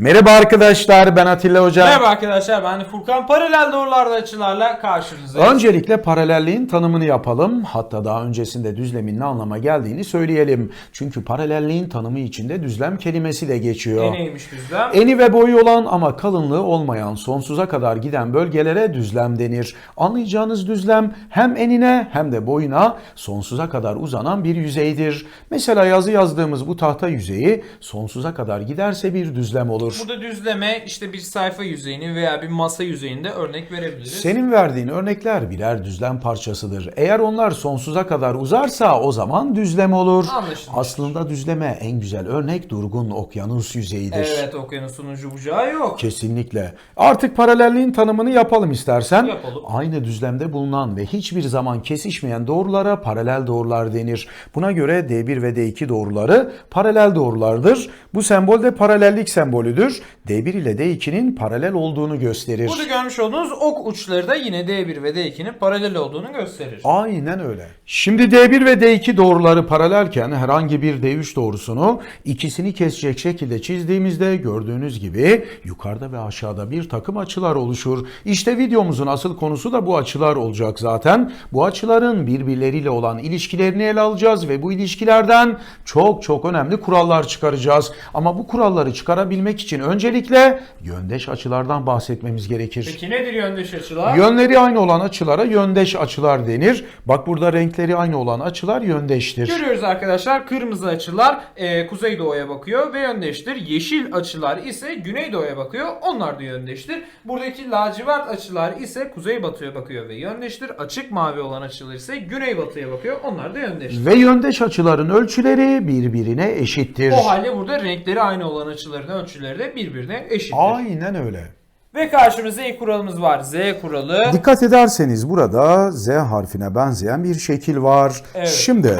Merhaba arkadaşlar ben Atilla Hoca. Merhaba arkadaşlar ben Furkan paralel doğrularda açılarla karşınızdayım. Öncelikle paralelliğin tanımını yapalım. Hatta daha öncesinde düzlemin ne anlama geldiğini söyleyelim. Çünkü paralelliğin tanımı içinde düzlem kelimesi de geçiyor. Ne neymiş düzlem? Eni ve boyu olan ama kalınlığı olmayan sonsuza kadar giden bölgelere düzlem denir. Anlayacağınız düzlem hem enine hem de boyuna sonsuza kadar uzanan bir yüzeydir. Mesela yazı yazdığımız bu tahta yüzeyi sonsuza kadar giderse bir düzlem olur. Burada düzleme işte bir sayfa yüzeyini veya bir masa yüzeyinde örnek verebiliriz. Senin verdiğin örnekler birer düzlem parçasıdır. Eğer onlar sonsuza kadar uzarsa o zaman düzlem olur. Anlaşıldı. Aslında düzleme en güzel örnek durgun okyanus yüzeyidir. Evet okyanusun ucu bucağı yok. Kesinlikle. Artık paralelliğin tanımını yapalım istersen. Yapalım. Aynı düzlemde bulunan ve hiçbir zaman kesişmeyen doğrulara paralel doğrular denir. Buna göre D1 ve D2 doğruları paralel doğrulardır. Bu sembol de paralellik sembolüdür. D1 ile D2'nin paralel olduğunu gösterir. Burada görmüş olduğunuz ok uçları da yine D1 ve D2'nin paralel olduğunu gösterir. Aynen öyle. Şimdi D1 ve D2 doğruları paralelken herhangi bir D3 doğrusunu ikisini kesecek şekilde çizdiğimizde gördüğünüz gibi yukarıda ve aşağıda bir takım açılar oluşur. İşte videomuzun asıl konusu da bu açılar olacak zaten. Bu açıların birbirleriyle olan ilişkilerini ele alacağız ve bu ilişkilerden çok çok önemli kurallar çıkaracağız. Ama bu kuralları çıkarabilmek için öncelikle yöndeş açılardan bahsetmemiz gerekir. Peki nedir yöndeş açılar? Yönleri aynı olan açılara yöndeş açılar denir. Bak burada renkleri aynı olan açılar yöndeştir. Görüyoruz arkadaşlar kırmızı açılar e, kuzeydoğuya bakıyor ve yöndeştir. Yeşil açılar ise güneydoğuya bakıyor. Onlar da yöndeştir. Buradaki lacivert açılar ise kuzeybatıya bakıyor ve yöndeştir. Açık mavi olan açılar ise güneybatıya bakıyor. Onlar da yöndeştir. Ve yöndeş açıların ölçüleri birbirine eşittir. O halde burada renkleri aynı olan açıların ölçüleri de birbirine eşittir. Aynen öyle. Ve karşımızda ilk kuralımız var. Z kuralı. Dikkat ederseniz burada Z harfine benzeyen bir şekil var. Evet. Şimdi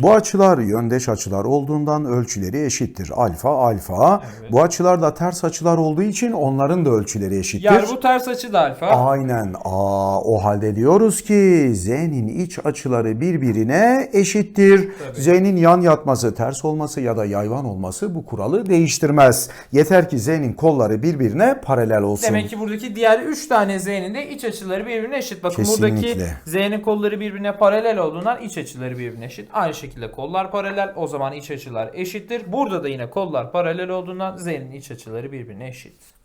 bu açılar yöndeş açılar olduğundan ölçüleri eşittir. Alfa alfa. Bu açılar da ters açılar olduğu için onların da ölçüleri eşittir. Yani bu ters açı da alfa. Aynen. Aa, o halde diyoruz ki Z'nin iç açıları birbirine eşittir. Z'nin yan yatması, ters olması ya da yayvan olması bu kuralı değiştirmez. Yeter ki Z'nin kolları birbirine paralel olsun. Demek ki buradaki diğer 3 tane z'nin de iç açıları birbirine eşit. Bakın buradaki Kesinlikle. z'nin kolları birbirine paralel olduğundan iç açıları birbirine eşit. Aynı şekilde kollar paralel o zaman iç açılar eşittir. Burada da yine kollar paralel olduğundan z'nin iç açıları birbirine eşit.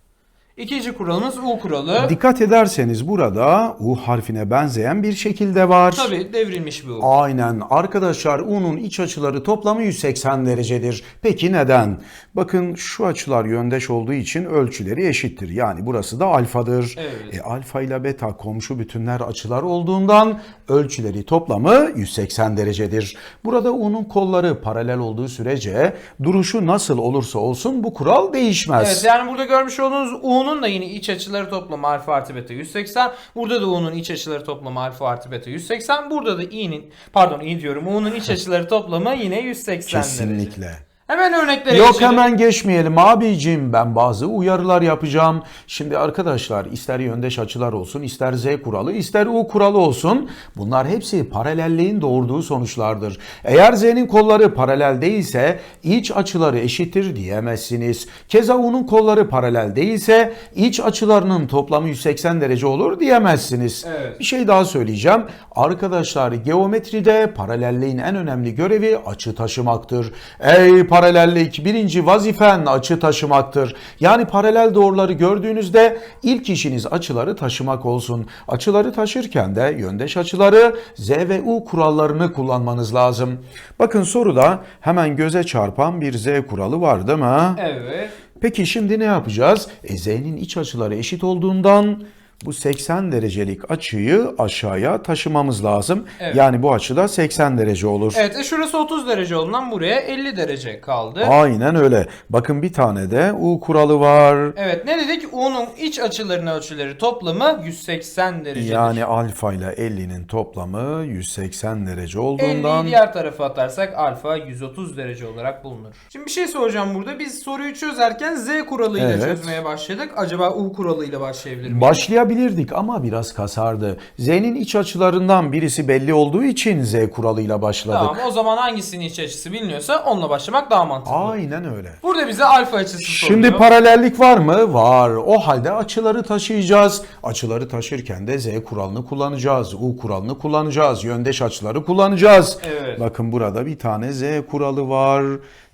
İkinci kuralımız U kuralı. Dikkat ederseniz burada U harfine benzeyen bir şekilde var. Tabi devrilmiş bir U. Aynen. Arkadaşlar U'nun iç açıları toplamı 180 derecedir. Peki neden? Bakın şu açılar yöndeş olduğu için ölçüleri eşittir. Yani burası da alfadır. Evet. E, alfa ile beta komşu bütünler açılar olduğundan ölçüleri toplamı 180 derecedir. Burada U'nun kolları paralel olduğu sürece duruşu nasıl olursa olsun bu kural değişmez. Evet yani burada görmüş olduğunuz U'nun da yine iç açıları toplamı alfa artı beta 180. Burada da U'nun iç açıları toplamı alfa artı beta 180. Burada da i'nin pardon i diyorum U'nun iç açıları toplamı yine 180 derece. Kesinlikle. Hemen örneklere Yok geçelim. hemen geçmeyelim abicim ben bazı uyarılar yapacağım. Şimdi arkadaşlar ister yöndeş açılar olsun ister Z kuralı ister U kuralı olsun bunlar hepsi paralelliğin doğurduğu sonuçlardır. Eğer Z'nin kolları paralel değilse iç açıları eşittir diyemezsiniz. Keza U'nun kolları paralel değilse iç açılarının toplamı 180 derece olur diyemezsiniz. Evet. Bir şey daha söyleyeceğim. Arkadaşlar geometride paralelliğin en önemli görevi açı taşımaktır. Ey paralellik birinci vazifen açı taşımaktır. Yani paralel doğruları gördüğünüzde ilk işiniz açıları taşımak olsun. Açıları taşırken de yöndeş açıları Z ve U kurallarını kullanmanız lazım. Bakın soruda hemen göze çarpan bir Z kuralı var değil mi? Evet. Peki şimdi ne yapacağız? E, Z'nin iç açıları eşit olduğundan bu 80 derecelik açıyı aşağıya taşımamız lazım. Evet. Yani bu açıda 80 derece olur. Evet e şurası 30 derece olduğundan buraya 50 derece kaldı. Aynen öyle. Bakın bir tane de U kuralı var. Evet ne dedik? U'nun iç açılarının ölçüleri toplamı 180 derece. Yani alfa ile 50'nin toplamı 180 derece 50'yi olduğundan diğer tarafa atarsak alfa 130 derece olarak bulunur. Şimdi bir şey soracağım burada. Biz soruyu çözerken Z kuralıyla Evet. çözmeye başladık. Acaba U kuralıyla başlayabilir miyiz? başlayabiliriz hesaplayabilirdik ama biraz kasardı. Z'nin iç açılarından birisi belli olduğu için Z kuralıyla başladık. Tamam o zaman hangisinin iç açısı biliniyorsa onunla başlamak daha mantıklı. Aynen öyle. Burada bize alfa açısı Şimdi soruyor. paralellik var mı? Var. O halde açıları taşıyacağız. Açıları taşırken de Z kuralını kullanacağız. U kuralını kullanacağız. Yöndeş açıları kullanacağız. Evet. Bakın burada bir tane Z kuralı var.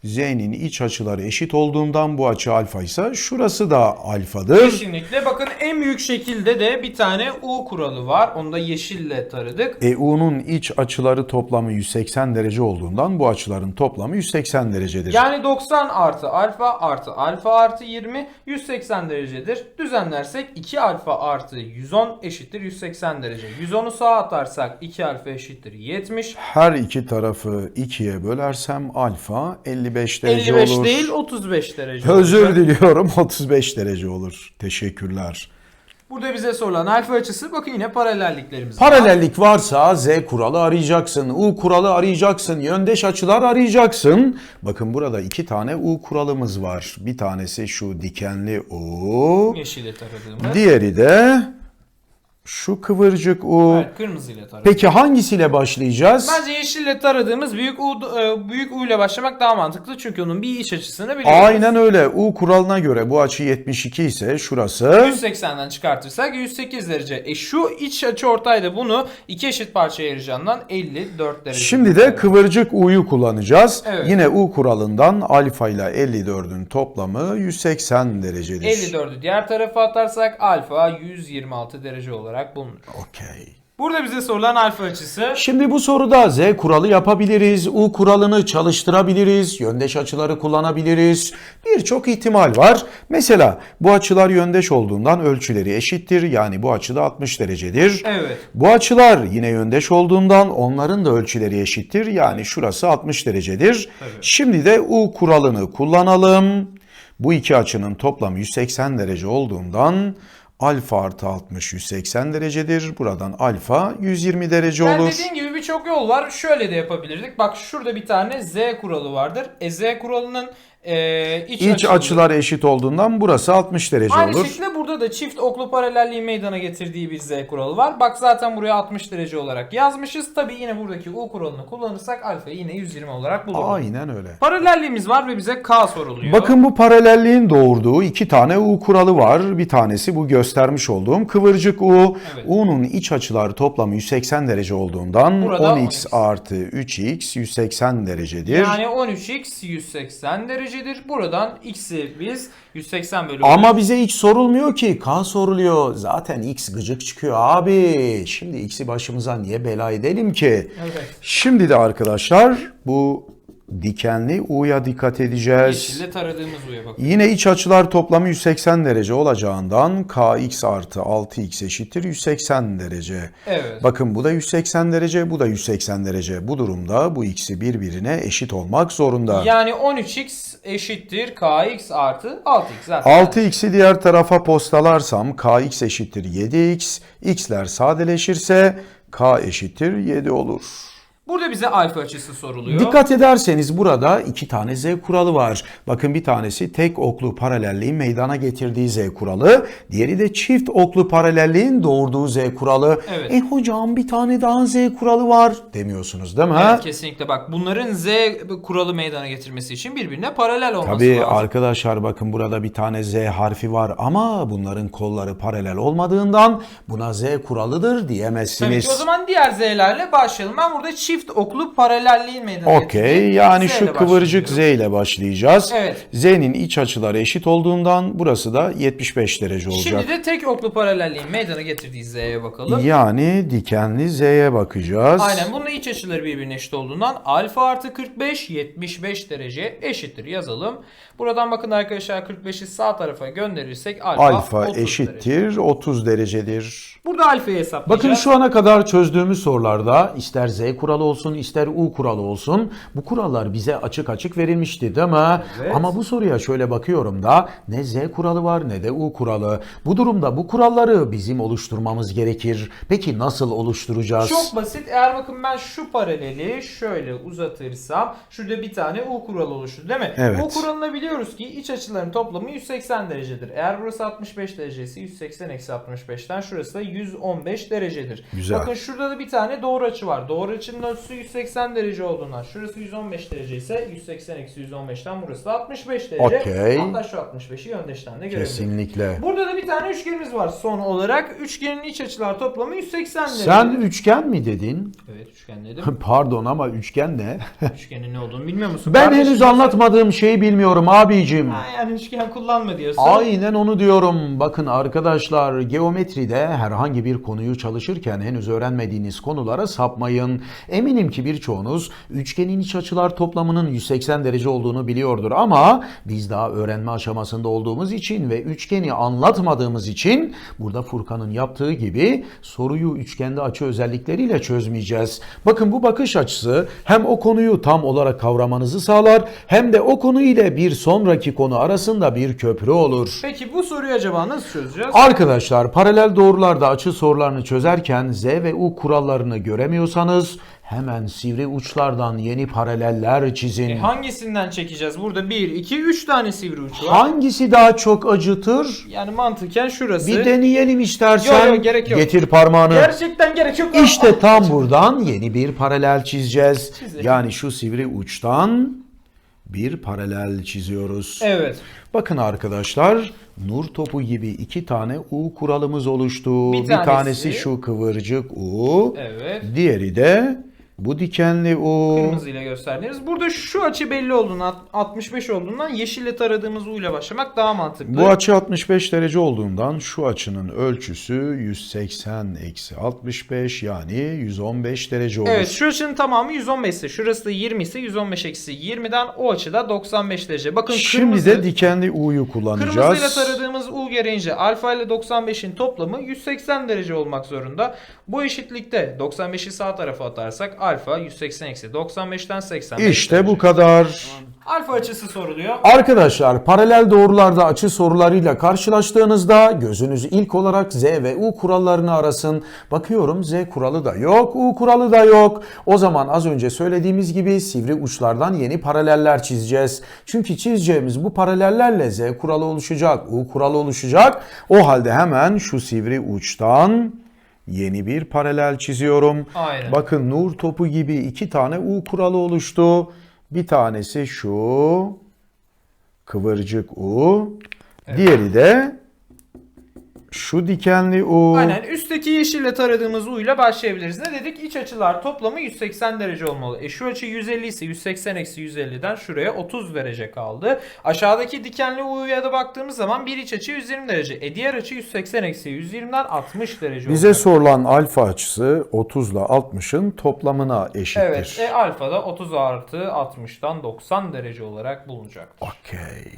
Z'nin iç açıları eşit olduğundan bu açı alfa ise şurası da alfadır. Kesinlikle. Bakın en büyük şekilde de bir tane U kuralı var. Onu da yeşille taradık. E U'nun iç açıları toplamı 180 derece olduğundan bu açıların toplamı 180 derecedir. Yani 90 artı alfa artı alfa artı 20 180 derecedir. Düzenlersek 2 alfa artı 110 eşittir 180 derece. 110'u sağa atarsak 2 alfa eşittir 70. Her iki tarafı ikiye bölersem alfa 55 derece 55 olur. değil 35 derece. Özür diliyorum 35 derece olur. Teşekkürler. Burada bize sorulan alfa açısı bakın yine paralelliklerimiz var. Paralellik varsa Z kuralı arayacaksın, U kuralı arayacaksın, yöndeş açılar arayacaksın. Bakın burada iki tane U kuralımız var. Bir tanesi şu dikenli U, Yeşille taradığımız. diğeri de şu kıvırcık U. Evet, kırmızıyla taradık. Peki hangisiyle başlayacağız? Bence yeşille taradığımız büyük U, e, büyük U ile başlamak daha mantıklı çünkü onun bir iç açısını biliyoruz. Aynen öyle. U kuralına göre bu açı 72 ise şurası 180'den çıkartırsak 108 derece. E şu iç açı ortayda bunu iki eşit parçaya ayıracağından 54 derece. Şimdi de kıvırcık U'yu kullanacağız. Evet. Yine U kuralından alfa ile 54'ün toplamı 180 derecedir. 54'ü diğer tarafa atarsak alfa 126 derece olarak bulunur. Okey. Burada bize sorulan alfa açısı Şimdi bu soruda Z kuralı yapabiliriz, U kuralını çalıştırabiliriz, yöndeş açıları kullanabiliriz. Birçok ihtimal var. Mesela bu açılar yöndeş olduğundan ölçüleri eşittir. Yani bu açı da 60 derecedir. Evet. Bu açılar yine yöndeş olduğundan onların da ölçüleri eşittir. Yani şurası 60 derecedir. Şimdi de U kuralını kullanalım. Bu iki açının toplamı 180 derece olduğundan alfa artı 60 180 derecedir. Buradan alfa 120 derece Yani olur. dediğin gibi birçok yol var. Şöyle de yapabilirdik. Bak şurada bir tane Z kuralı vardır. E Z kuralının e, iç, İç açıları- açılar eşit olduğundan burası 60 derece Aynı olur. şekilde burada da çift oklu paralelliği meydana getirdiği bir Z kuralı var. Bak zaten buraya 60 derece olarak yazmışız. Tabi yine buradaki U kuralını kullanırsak alfayı yine 120 olarak buluruz. Aynen öyle. Paralelliğimiz var ve bize K soruluyor. Bakın bu paralelliğin doğurduğu iki tane U kuralı var. Bir tanesi bu göstermiş olduğum kıvırcık U. U'nun iç açıları toplamı 180 derece olduğundan Burada 10x 10x. artı 3x 180 derecedir. Yani 13x 180 derecedir. Buradan x'i biz 180 bölü Ama bize x sorulmuyor ki. K soruluyor. Zaten x gıcık çıkıyor abi. Şimdi x'i başımıza niye bela edelim ki? Evet. Şimdi de arkadaşlar bu dikenli U'ya dikkat edeceğiz. Yeşille taradığımız U'ya bakın. Yine iç açılar toplamı 180 derece olacağından kx artı 6x eşittir 180 derece. Evet. Bakın bu da 180 derece, bu da 180 derece. Bu durumda bu ikisi birbirine eşit olmak zorunda. Yani 13x eşittir kx artı 6x zaten. 6x'i diğer tarafa postalarsam kx eşittir 7x, x'ler sadeleşirse k eşittir 7 olur. Burada bize alfa açısı soruluyor. Dikkat ederseniz burada iki tane z kuralı var. Bakın bir tanesi tek oklu paralelliğin meydana getirdiği z kuralı. Diğeri de çift oklu paralelliğin doğurduğu z kuralı. Evet. E hocam bir tane daha z kuralı var demiyorsunuz değil mi? Evet kesinlikle bak bunların z kuralı meydana getirmesi için birbirine paralel olması Tabii lazım. arkadaşlar bakın burada bir tane z harfi var ama bunların kolları paralel olmadığından buna z kuralıdır Tabii diyemezsiniz. ki o zaman diğer z'lerle başlayalım. Ben burada çift oklu paralelliğin meydana Okey yani Z şu kıvırcık z ile başlayacağız. Evet. Z'nin iç açıları eşit olduğundan burası da 75 derece olacak. Şimdi de tek oklu paralelliğin meydana getirdiği z'ye bakalım. Yani dikenli z'ye bakacağız. Aynen bunun iç açıları birbirine eşit olduğundan alfa artı 45 75 derece eşittir yazalım. Buradan bakın arkadaşlar 45'i sağ tarafa gönderirsek alfa, Alfa 30 derece. eşittir 30 derecedir. Burada alfayı hesaplayacağız. Bakın şu ana kadar çözdüğümüz sorularda ister z kuralı kuralı olsun, ister U kuralı olsun. Bu kurallar bize açık açık verilmişti değil mi? Evet. Ama bu soruya şöyle bakıyorum da ne Z kuralı var ne de U kuralı. Bu durumda bu kuralları bizim oluşturmamız gerekir. Peki nasıl oluşturacağız? Çok basit. Eğer bakın ben şu paraleli şöyle uzatırsam şurada bir tane U kuralı oluştu değil mi? Evet. U kuralını biliyoruz ki iç açıların toplamı 180 derecedir. Eğer burası 65 derecesi 180 eksi 65'ten şurası da 115 derecedir. Güzel. Bakın şurada da bir tane doğru açı var. Doğru açının ölçüsü 180 derece olduğundan şurası 115 derece ise 180 eksi 115'ten burası da 65 derece. Okey. Hatta şu 65'i yöndeşten de görebiliriz. Kesinlikle. Burada da bir tane üçgenimiz var son olarak. Üçgenin iç açılar toplamı 180 derece. Sen üçgen mi dedin? Evet üçgen dedim. Pardon ama üçgen ne? Üçgenin ne olduğunu bilmiyor musun? Ben Kardeşim, henüz anlatmadığım şeyi bilmiyorum abicim. Ha, yani üçgen kullanma diyorsun. Aynen onu diyorum. Bakın arkadaşlar geometride herhangi bir konuyu çalışırken henüz öğrenmediğiniz konulara sapmayın. Eminim ki birçoğunuz üçgenin iç açılar toplamının 180 derece olduğunu biliyordur ama biz daha öğrenme aşamasında olduğumuz için ve üçgeni anlatmadığımız için burada Furkan'ın yaptığı gibi soruyu üçgende açı özellikleriyle çözmeyeceğiz. Bakın bu bakış açısı hem o konuyu tam olarak kavramanızı sağlar hem de o konu ile bir sonraki konu arasında bir köprü olur. Peki bu soruyu acaba nasıl çözeceğiz? Arkadaşlar paralel doğrularda açı sorularını çözerken Z ve U kurallarını göremiyorsanız hemen sivri uçlardan yeni paraleller çizin. E, hangisinden çekeceğiz? Burada 1, 2, 3 tane sivri uç var. Hangisi daha çok acıtır? Yani mantıken şurası. Bir deneyelim istersen. Yok, yok, gerek yok. Getir parmağını. Gerçekten gerek yok. İşte tam buradan yeni bir paralel çizeceğiz. Çizelim. Yani şu sivri uçtan bir paralel çiziyoruz. Evet. Bakın arkadaşlar nur topu gibi iki tane U kuralımız oluştu. Bir Bir, tanesi- tanesi şu kıvırcık U. Evet. Diğeri de bu dikenli U. Kırmızı ile gösterdiniz. Burada şu açı belli olduğundan 65 olduğundan yeşille taradığımız U ile başlamak daha mantıklı. Bu açı 65 derece olduğundan şu açının ölçüsü 180 eksi 65 yani 115 derece olur. Evet şu açının tamamı 115 ise şurası da 20 ise 115 eksi 20'den o açıda 95 derece. Bakın Şimdi kırmızı, de dikenli U'yu kullanacağız. kırmızıyla taradığımız U gereğince alfa ile 95'in toplamı 180 derece olmak zorunda. Bu eşitlikte 95'i sağ tarafa atarsak alfa 180 eksi 95'ten 85 İşte bu kadar. Alfa açısı soruluyor. Arkadaşlar paralel doğrularda açı sorularıyla karşılaştığınızda gözünüz ilk olarak Z ve U kurallarını arasın. Bakıyorum Z kuralı da yok, U kuralı da yok. O zaman az önce söylediğimiz gibi sivri uçlardan yeni paraleller çizeceğiz. Çünkü çizeceğimiz bu paralellerle Z kuralı oluşacak, U kuralı oluşacak. O halde hemen şu sivri uçtan yeni bir paralel çiziyorum. Aynen. Bakın nur topu gibi iki tane U kuralı oluştu. Bir tanesi şu kıvırcık U. Diğeri de şu dikenli U. Aynen üstteki yeşille taradığımız U ile başlayabiliriz. Ne dedik? İç açılar toplamı 180 derece olmalı. E şu açı 150 ise 180 eksi 150'den şuraya 30 derece kaldı. Aşağıdaki dikenli U'ya da baktığımız zaman bir iç açı 120 derece. E diğer açı 180 eksi 120'den 60 derece Bize olacak. sorulan alfa açısı 30 ile 60'ın toplamına eşittir. Evet. E alfa da 30 artı 60'tan 90 derece olarak bulunacak. Okey.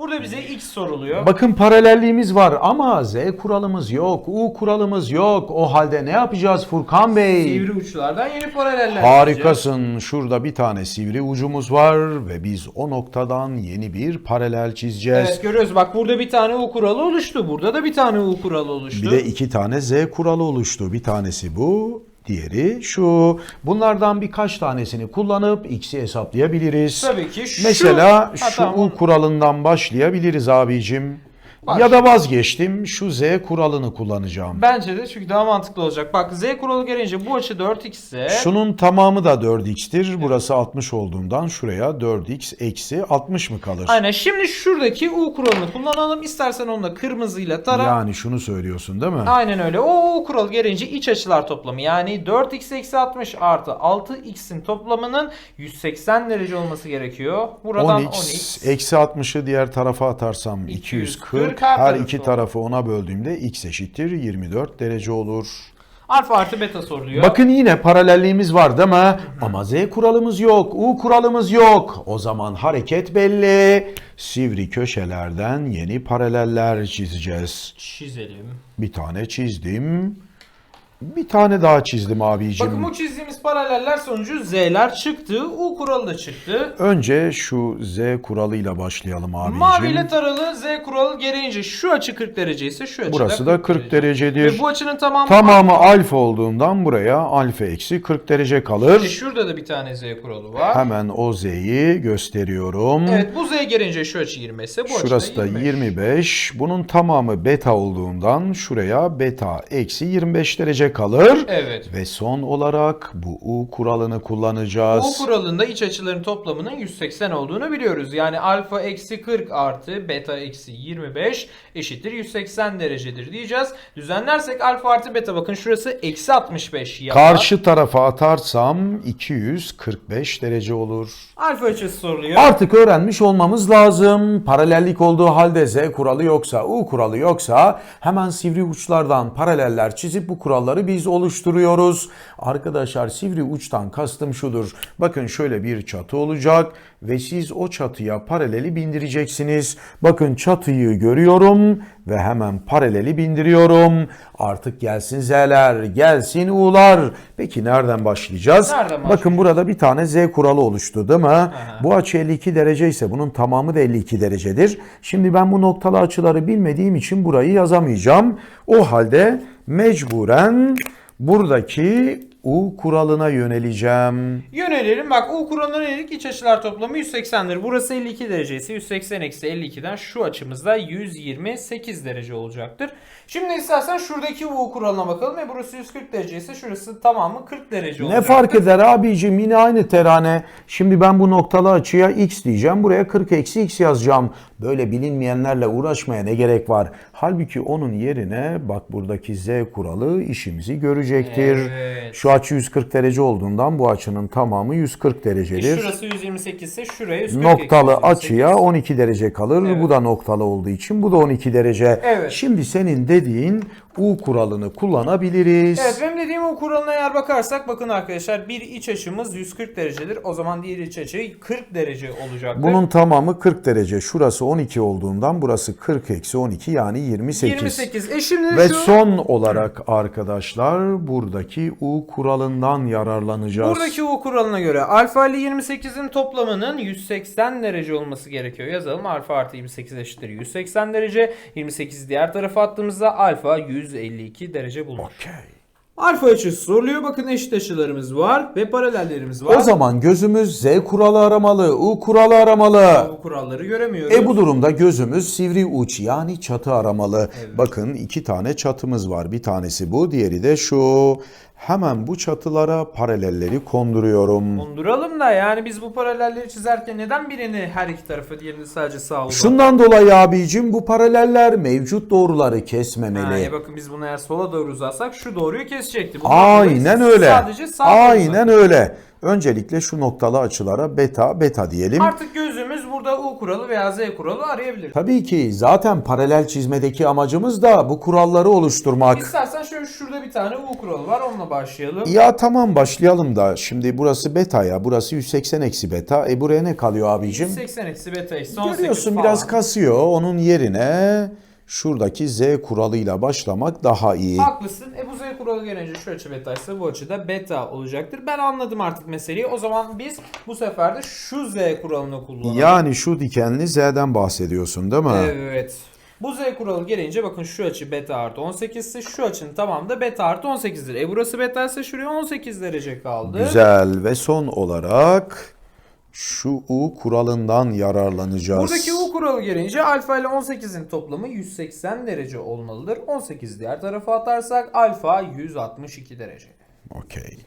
Burada bize x soruluyor. Bakın paralelliğimiz var ama Z kuralımız yok, U kuralımız yok. O halde ne yapacağız Furkan Bey? Sivri uçlardan yeni paraleller. Harikasın. Şurada bir tane sivri ucumuz var ve biz o noktadan yeni bir paralel çizeceğiz. Evet görüyoruz bak burada bir tane U kuralı oluştu. Burada da bir tane U kuralı oluştu. Bir de iki tane Z kuralı oluştu. Bir tanesi bu, diğeri şu. Bunlardan birkaç tanesini kullanıp x'i hesaplayabiliriz. Tabii ki şu- Mesela şu. U kuralından başlayabiliriz abicim. Başla. Ya da vazgeçtim. Şu Z kuralını kullanacağım. Bence de çünkü daha mantıklı olacak. Bak Z kuralı gelince bu açı 4x ise Şunun tamamı da 4x'tir. Burası 60 olduğundan şuraya 4x eksi 60 mı kalır? Aynen şimdi şuradaki U kuralını kullanalım. İstersen onu da kırmızıyla tara. Yani şunu söylüyorsun değil mi? Aynen öyle. O U kuralı gelince iç açılar toplamı yani 4x eksi 60 artı 6x'in toplamının 180 derece olması gerekiyor. Buradan 10x. 10x eksi 60'ı diğer tarafa atarsam 240. 240, her Her tarafı iki olur. tarafı ona böldüğümde x eşittir 24 derece olur. Alfa artı beta soruluyor. Bakın yine paralelliğimiz var değil mi? Ama z kuralımız yok, u kuralımız yok. O zaman hareket belli. Sivri köşelerden yeni paraleller çizeceğiz. Çizelim. Bir tane çizdim. Bir tane daha çizdim abicim. Bakın bu çizdiğimiz paraleller sonucu Z'ler çıktı. U kuralı da çıktı. Önce şu Z kuralıyla başlayalım abicim. Maviyle taralı Z kuralı gereğince şu açı 40 derece ise şu açı Burası da da 40 derecedir. Ve bu açının tamamı Tamamı alfa olduğundan buraya alfa eksi 40 derece İşte kalır. şurada da bir tane Z kuralı var. Hemen o Z'yi gösteriyorum. Evet bu Z gelince şu açı 20 ise bu Şurası da 25. Bunun tamamı beta olduğundan şuraya beta eksi 25 derece kalır. Evet. Ve son olarak bu U kuralını kullanacağız. Bu kuralında iç açıların toplamının 180 olduğunu biliyoruz. Yani alfa eksi 40 artı beta eksi 25 eşittir 180 derecedir diyeceğiz. Düzenlersek alfa artı beta bakın şurası eksi 65 yapar. Karşı tarafa atarsam 245 derece olur. Alfa açısı soruluyor. Artık öğrenmiş olmamız lazım. Paralellik olduğu halde Z kuralı yoksa, U kuralı yoksa hemen sivri uçlardan paraleller çizip bu kuralları biz oluşturuyoruz. Arkadaşlar sivri uçtan kastım şudur. Bakın şöyle bir çatı olacak ve siz o çatıya paraleli bindireceksiniz. Bakın çatıyı görüyorum ve hemen paraleli bindiriyorum. Artık gelsin Z'ler, gelsin U'lar. Peki nereden başlayacağız? Nereden başlayacağız? Bakın burada bir tane Z kuralı oluştu değil mi? Bu açı 52 derece ise bunun tamamı da 52 derecedir. Şimdi ben bu noktalı açıları bilmediğim için burayı yazamayacağım. O halde mecburen buradaki U kuralına yöneleceğim. Yönelelim. Bak U kuralına yönelik iç açılar toplamı 180'dir. Burası 52 derece ise 180 eksi 52'den şu açımızda 128 derece olacaktır. Şimdi istersen şuradaki U kuralına bakalım. E burası 140 derece ise şurası tamamı 40 derece Ne olacaktır. fark eder abicim yine aynı terane. Şimdi ben bu noktalı açıya x diyeceğim. Buraya 40 eksi x yazacağım. Böyle bilinmeyenlerle uğraşmaya ne gerek var? Halbuki onun yerine bak buradaki z kuralı işimizi görecektir. Evet. Şu açı 140 derece olduğundan bu açının tamamı 140 E derecedir. şurası 128 ise şuraya 140 Noktalı eksi 128. açıya 12 derece kalır. Evet. Bu da noktalı olduğu için bu da 12 derece. Evet. Şimdi senin dediğin U kuralını kullanabiliriz. Evet benim dediğim o kuralına eğer bakarsak bakın arkadaşlar bir iç açımız 140 derecedir. O zaman diğer iç açı 40 derece olacaktır. Bunun tamamı 40 derece. Şurası 12 olduğundan burası 40 eksi 12 yani 28. 28. E şimdi Ve şu son olarak arkadaşlar buradaki U kuralından yararlanacağız. buradaki o kuralına göre alfa ile 28'in toplamının 180 derece olması gerekiyor. Yazalım alfa artı 28 eşittir 180 derece. 28 diğer tarafa attığımızda alfa 152 derece bulunur. Okey. Alfa açısı soruluyor. Bakın eşit açılarımız var ve paralellerimiz var. O zaman gözümüz Z kuralı aramalı, U kuralı aramalı. bu kuralları göremiyoruz. E bu durumda gözümüz sivri uç yani çatı aramalı. Bakın iki tane çatımız var. Bir tanesi bu, diğeri de şu. Hemen bu çatılara paralelleri konduruyorum. Konduralım da yani biz bu paralelleri çizerken neden birini her iki tarafı diğerini sadece sağa uzat? Şundan dolayı abicim bu paraleller mevcut doğruları kesmemeli. Ha, ya bakın biz bunu eğer sola doğru uzatsak şu doğruyu kesecekti. Bundan Aynen öyle. Sadece sağa Aynen uzatın. öyle. Öncelikle şu noktalı açılara beta beta diyelim. Artık gözümüz burada U kuralı veya Z kuralı arayabilir. Tabii ki zaten paralel çizmedeki amacımız da bu kuralları oluşturmak. İstersen şöyle şurada bir tane U kuralı var onunla başlayalım. Ya tamam başlayalım da şimdi burası beta ya burası 180 eksi beta. E buraya ne kalıyor abicim? 80 eksi beta ise 18 Görüyorsun falan. biraz kasıyor. Onun yerine şuradaki Z kuralıyla başlamak daha iyi. Haklısın. E kuralı gelince şu açı beta ise bu açı da beta olacaktır. Ben anladım artık meseleyi. O zaman biz bu sefer de şu Z kuralını kullanalım. Yani şu dikenli Z'den bahsediyorsun değil mi? Evet. Bu Z kuralı gelince bakın şu açı beta artı 18 ise şu açının tamamı da beta artı 18'dir. E burası beta ise şuraya 18 derece kaldı. Güzel ve son olarak şu U kuralından yararlanacağız. Buradaki U kuralı gelince alfa ile 18'in toplamı 180 derece olmalıdır. 18 diğer tarafa atarsak alfa 162 derece. Okey.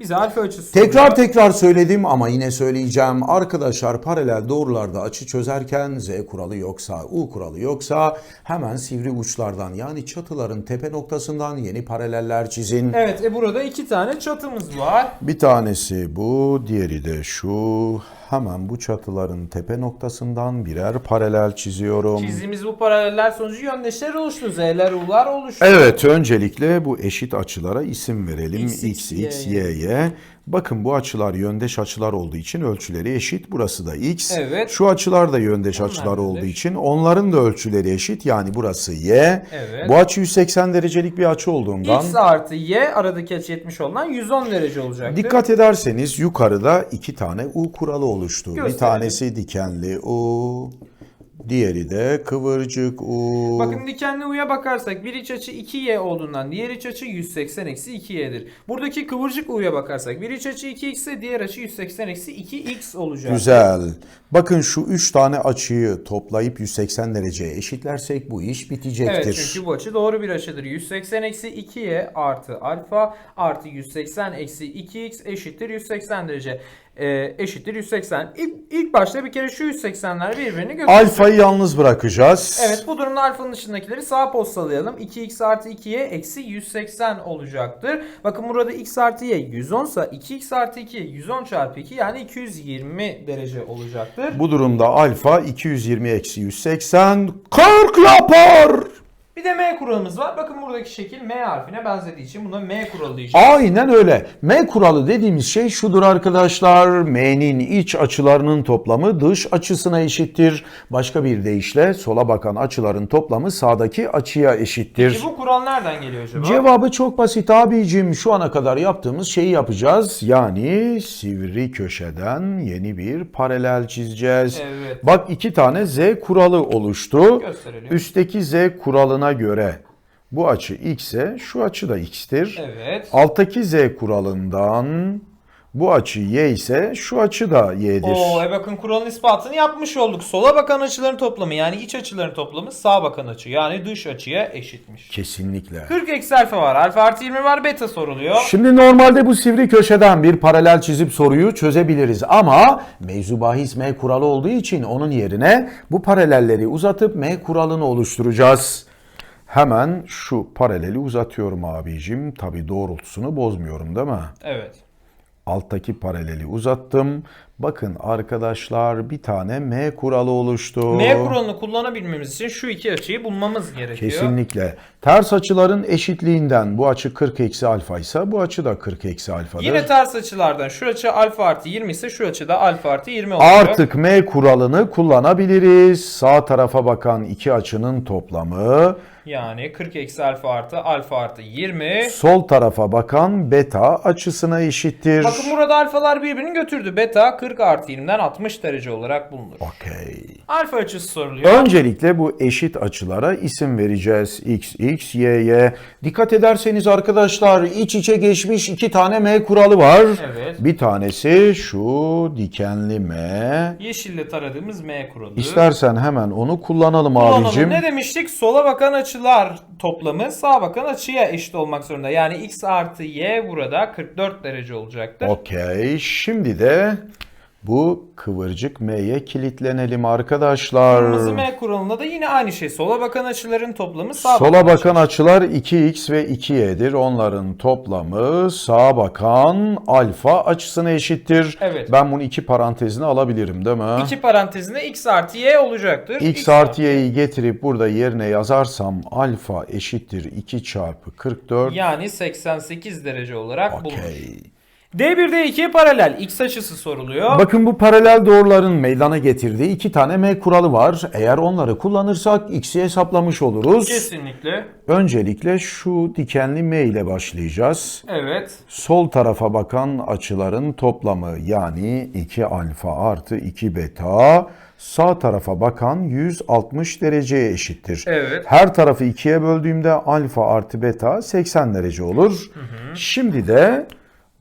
Bize alfa açısı Tekrar soruyor. tekrar söyledim ama yine söyleyeceğim. Arkadaşlar paralel doğrularda açı çözerken Z kuralı yoksa, U kuralı yoksa hemen sivri uçlardan yani çatıların tepe noktasından yeni paraleller çizin. Evet e burada iki tane çatımız var. Bir tanesi bu, diğeri de şu. Hemen bu çatıların tepe noktasından birer paralel çiziyorum. Çizdiğimiz bu paraleller sonucu yöndeşler oluştu. Z'ler, U'lar oluştu. Evet, öncelikle bu eşit açılara isim verelim. X, X, Y, Y, y'ye. Bakın bu açılar yöndeş açılar olduğu için ölçüleri eşit. Burası da x. Evet. Şu açılar da yöndeş Onlar açılar olduğu yöndeş. için onların da ölçüleri eşit. Yani burası y. Evet. Bu açı 180 derecelik bir açı olduğundan X artı Y aradaki açı 70 olan 110 derece olacaktır. Dikkat ederseniz yukarıda iki tane U kuralı oluştu. Bir Gösterelim. tanesi dikenli U, diğeri de kıvırcık U. Bakın dikenli U'ya bakarsak bir iç açı 2Y olduğundan diğer iç açı 180 eksi 2Y'dir. Buradaki kıvırcık U'ya bakarsak bir iç açı 2X ise diğer açı 180 eksi 2X olacak. Güzel. Bakın şu üç tane açıyı toplayıp 180 dereceye eşitlersek bu iş bitecektir. Evet çünkü bu açı doğru bir açıdır. 180 eksi 2y artı alfa artı 180 eksi 2x eşittir 180 derece. Ee, eşittir 180. İlk, ilk başta bir kere şu 180'ler birbirini götürsün. Alfayı yalnız bırakacağız. Evet bu durumda alfanın dışındakileri sağa postalayalım. 2x artı 2y eksi 180 olacaktır. Bakın burada x artı y 110 ise 2x artı 2 110 çarpı 2 yani 220 derece olacaktır. Bu durumda alfa 220 eksi 180 40 yapar. Bir de m kuralımız var. Bakın buradaki şekil m harfine benzediği için buna m kuralı diyeceğiz. Aynen öyle. M kuralı dediğimiz şey şudur arkadaşlar. M'nin iç açılarının toplamı dış açısına eşittir. Başka bir deyişle sola bakan açıların toplamı sağdaki açıya eşittir. Peki bu kural nereden geliyor acaba? Cevabı çok basit abicim. Şu ana kadar yaptığımız şeyi yapacağız. Yani sivri köşeden yeni bir paralel çizeceğiz. Evet. Bak iki tane Z kuralı oluştu. Gösterelim. Üstteki Z kuralına göre bu açı x ise şu açı da x'tir. Evet. Alttaki z kuralından bu açı y ise şu açı da y'dir. Oo, e bakın kuralın ispatını yapmış olduk. Sola bakan açıların toplamı yani iç açıların toplamı sağa bakan açı yani dış açıya eşitmiş. Kesinlikle. 40 eksi alfa var. Alfa artı 20 var. Beta soruluyor. Şimdi normalde bu sivri köşeden bir paralel çizip soruyu çözebiliriz ama mevzu bahis m kuralı olduğu için onun yerine bu paralelleri uzatıp m kuralını oluşturacağız. Hemen şu paraleli uzatıyorum abicim. Tabi doğrultusunu bozmuyorum değil mi? Evet. Alttaki paraleli uzattım. Bakın arkadaşlar bir tane m kuralı oluştu. M kuralını kullanabilmemiz için şu iki açıyı bulmamız gerekiyor. Kesinlikle. Ters açıların eşitliğinden bu açı 40 eksi alfa ise bu açı da 40 eksi alfadır. Yine ters açılardan şu açı alfa artı 20 ise şu açı da alfa artı 20 olacak. Artık m kuralını kullanabiliriz. Sağ tarafa bakan iki açının toplamı, Yani 40 eksi alfa artı alfa artı 20. sol tarafa bakan beta açısına eşittir. Bakın burada alfalar birbirini götürdü. Beta 40 artı 20'den 60 derece olarak bulunur. Okey. Alfa açısı soruluyor. Öncelikle bu eşit açılara isim vereceğiz. X, X, Y, Y. Dikkat ederseniz arkadaşlar iç içe geçmiş iki tane M kuralı var. Evet. Bir tanesi şu dikenli M. Yeşille taradığımız M kuralı. İstersen hemen onu kullanalım Kullanalım. abicim. Ne demiştik? Sola bakan açılar toplamı sağa bakan açıya eşit olmak zorunda. Yani x artı y burada 44 derece olacaktır. Okey. Şimdi de bu kıvırcık M'ye kilitlenelim arkadaşlar. Kırmızı M kuralında da yine aynı şey. Sola bakan açıların toplamı sağa Sola bakan bakan açılar 2x ve 2y'dir. Onların toplamı sağa bakan alfa açısına eşittir. Evet. Ben bunu iki parantezine alabilirim değil mi? İki parantezinde x artı y olacaktır. x artı y'yi getirip burada yerine yazarsam alfa eşittir 2 çarpı 44. Yani 88 derece olarak bulunur. Okey. D1'de 2'ye paralel x açısı soruluyor. Bakın bu paralel doğruların meydana getirdiği iki tane m kuralı var. Eğer onları kullanırsak x'i hesaplamış oluruz. Kesinlikle. Öncelikle şu dikenli m ile başlayacağız. Evet. Sol tarafa bakan açıların toplamı yani 2 alfa artı 2 beta sağ tarafa bakan 160 dereceye eşittir. Evet. Her tarafı 2'ye böldüğümde alfa artı beta 80 derece olur. Şimdi de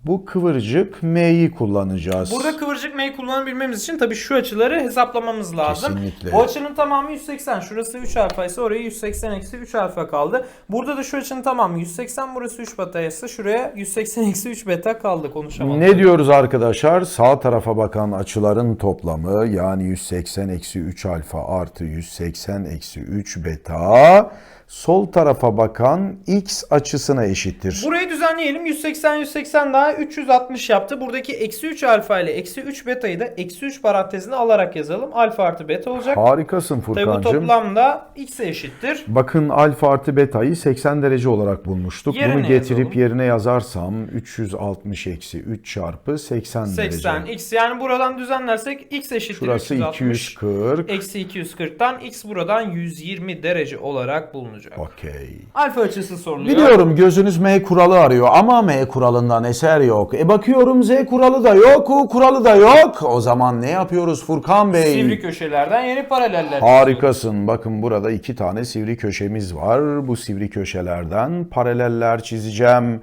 bu kıvırcık m'yi kullanacağız. Burada kıvırcık m'yi kullanabilmemiz için tabii şu açıları hesaplamamız lazım. Kesinlikle. Bu açının tamamı 180. Şurası 3 alfa ise oraya 180 eksi 3 alfa kaldı. Burada da şu açının tamamı 180. Burası 3 beta ise şuraya 180 eksi 3 beta kaldı. Konuşamadım. Ne diyoruz arkadaşlar? Sağ tarafa bakan açıların toplamı yani 180 eksi 3 alfa artı 180 eksi 3 beta. Sol tarafa bakan x açısına eşittir. Burayı düzenleyelim. 180 180 daha 360 yaptı. Buradaki eksi 3 alfa ile eksi 3 beta'yı da eksi 3 parantezine alarak yazalım. Alfa artı beta olacak. Harikasın Tabi bu Furkancığım. toplamda x'e eşittir. Bakın alfa artı beta'yı 80 derece olarak bulmuştuk. Yerine Bunu getirip yazalım. yerine yazarsam 360 eksi 3 çarpı 80, 80 derece. x yani buradan düzenlersek x eşittir Şurası 360. 240. Eksi 240'tan x buradan 120 derece olarak bulunacak. Okey. Alfa açısı soruluyor. Biliyorum gözünüz M kuralı arıyor ama M kuralından eser yok. E bakıyorum Z kuralı da yok, U kuralı da yok. O zaman ne yapıyoruz Furkan Bey? Sivri köşelerden yeni paraleller. Harikasın. Bakın burada iki tane sivri köşemiz var. Bu sivri köşelerden paraleller çizeceğim.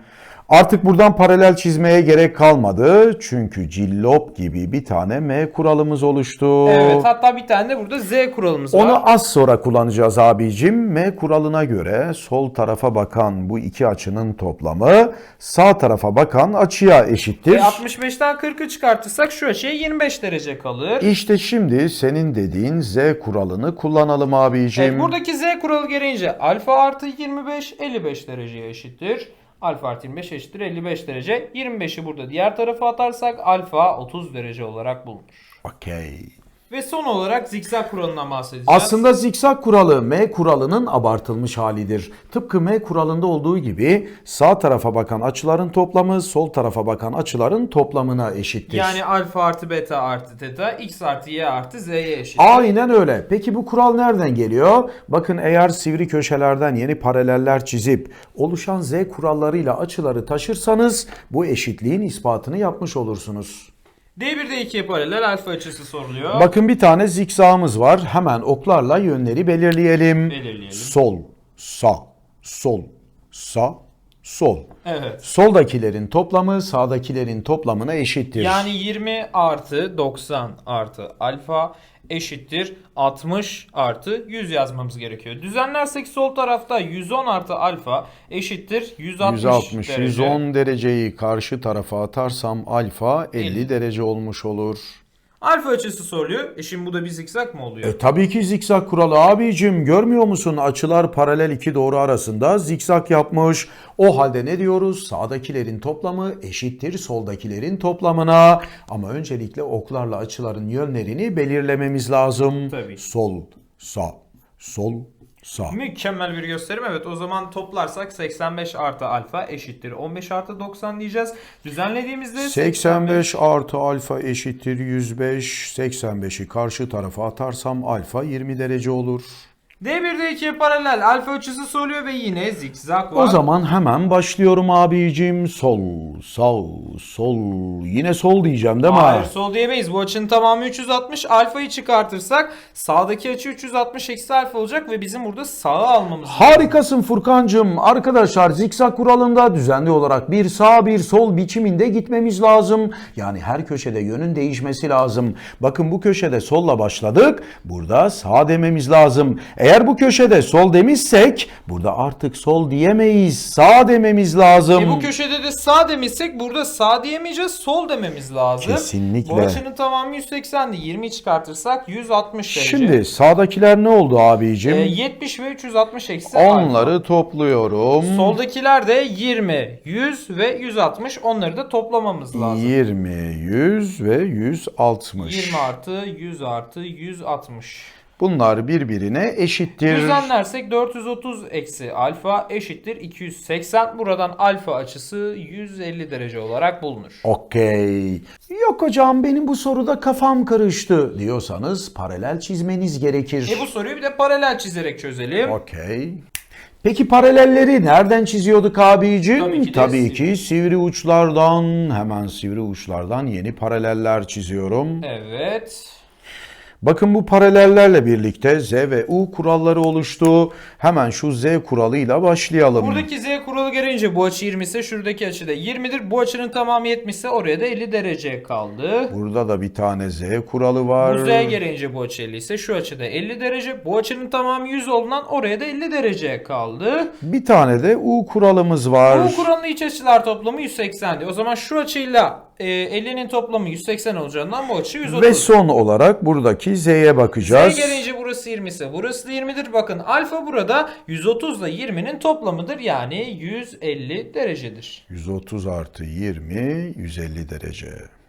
Artık buradan paralel çizmeye gerek kalmadı. Çünkü cillop gibi bir tane M kuralımız oluştu. Evet hatta bir tane de burada z kuralımız var. Onu az sonra kullanacağız abicim. M kuralına göre sol tarafa bakan bu iki açının toplamı sağ tarafa bakan açıya eşittir. E 65'ten 40'ı çıkartırsak şu açıya 25 derece kalır. İşte şimdi senin dediğin Z kuralını kullanalım abicim. Evet, buradaki z kuralı gereğince alfa artı 25 55 dereceye eşittir. Alfa artı 25 eşittir 55 derece. 25'i burada diğer tarafa atarsak alfa 30 derece olarak bulunur. Okey. Ve son olarak zikzak kuralından bahsedeceğiz. Aslında zikzak kuralı M kuralının abartılmış halidir. Tıpkı M kuralında olduğu gibi sağ tarafa bakan açıların toplamı sol tarafa bakan açıların toplamına eşittir. yani alfa artı beta artı teta x artı y artı z'ye eşittir. Aynen öyle. Peki bu kural nereden geliyor? Bakın eğer sivri köşelerden yeni paraleller çizip oluşan Z kurallarıyla açıları taşırsanız bu eşitliğin ispatını yapmış olursunuz. D1'de 2'ye paralel alfa açısı soruluyor. Bakın bir tane zikzağımız var. Hemen oklarla yönleri belirleyelim. Belirleyelim. Sol, sağ, sol, sağ, sol. Evet. Soldakilerin toplamı sağdakilerin toplamına eşittir. Yani 20 artı 90 artı alfa eşittir 60 artı 100 yazmamız gerekiyor. Düzenlersek sol tarafta 110 artı alfa eşittir 160, 160, derece. 110 dereceyi karşı tarafa atarsam alfa 50, 50. derece olmuş olur. Alfa açısı soruluyor. E şimdi bu da bir zikzak mı oluyor? E tabii ki zikzak kuralı abicim. Görmüyor musun? Açılar paralel iki doğru arasında zikzak yapmış. O halde ne diyoruz? Sağdakilerin toplamı eşittir soldakilerin toplamına. Ama öncelikle oklarla açıların yönlerini belirlememiz lazım. Tabii. Sol, sağ, sol, sağ. Mükemmel bir gösterim. Evet o zaman toplarsak 85 artı alfa eşittir 15 artı 90 diyeceğiz. Düzenlediğimizde 85 artı alfa eşittir 105. 85'i karşı tarafa atarsam alfa 20 derece olur. D1'de 2'ye paralel alfa açısı soruluyor ve yine zikzak var. O zaman hemen başlıyorum abicim. Sol, sağ, sol. Yine sol diyeceğim değil mi? Hayır sol diyemeyiz. Bu açının tamamı 360. Alfayı çıkartırsak sağdaki açı 360 eksi alfa olacak ve bizim burada sağı almamız Harikasın Furkancığım. Arkadaşlar zikzak kuralında düzenli olarak bir sağ bir sol biçiminde gitmemiz lazım. Yani her köşede yönün değişmesi lazım. Bakın bu köşede solla başladık. Burada sağ dememiz lazım. Eğer bu köşede sol demişsek burada artık sol diyemeyiz. Sağ dememiz lazım. E bu köşede de sağ demişsek burada sağ diyemeyeceğiz sol dememiz lazım. Kesinlikle. Bu açının tamamı 180'di. 20 çıkartırsak 160 derece. Şimdi sağdakiler ne oldu abicim? E, 70 ve 360 eksi. Onları topluyorum. Soldakiler de 20, 100 ve 160. Onları da toplamamız lazım. 20, 100 ve 160. 20 artı 100 artı 160. Bunlar birbirine eşittir. Düzenlersek 430 eksi alfa eşittir 280. Buradan alfa açısı 150 derece olarak bulunur. Okey. Yok hocam benim bu soruda kafam karıştı diyorsanız paralel çizmeniz gerekir. E bu soruyu bir de paralel çizerek çözelim. Okey. Peki paralelleri nereden çiziyorduk abicim? Tabii ki Tabii ki sivri uçlardan, hemen sivri uçlardan yeni paraleller çiziyorum. Evet. Bakın bu paralellerle birlikte Z ve U kuralları oluştu. Hemen şu Z kuralıyla başlayalım. Buradaki z kuralı gereğince bu açı 20 ise şuradaki açı da 20'dir. Bu açının tamamı 70 ise oraya da 50 derece kaldı. Burada da bir tane Z kuralı var. Bu z gereğince bu açı 50 ise şu açıda 50 derece. Bu açının tamamı 100 olduğundan oraya da 50 derece kaldı. Bir tane de U kuralımız var. Bu kuralın iç açılar toplamı 180'di. O zaman şu açıyla e, 50'nin toplamı 180 olacağından bu açı 130. Ve son olarak buradaki z'ye bakacağız. Z gelince burası 20 ise burası da 20'dir. Bakın alfa burada 130 ile 20'nin toplamıdır. Yani 150 derecedir. 130 artı 20 150 derece.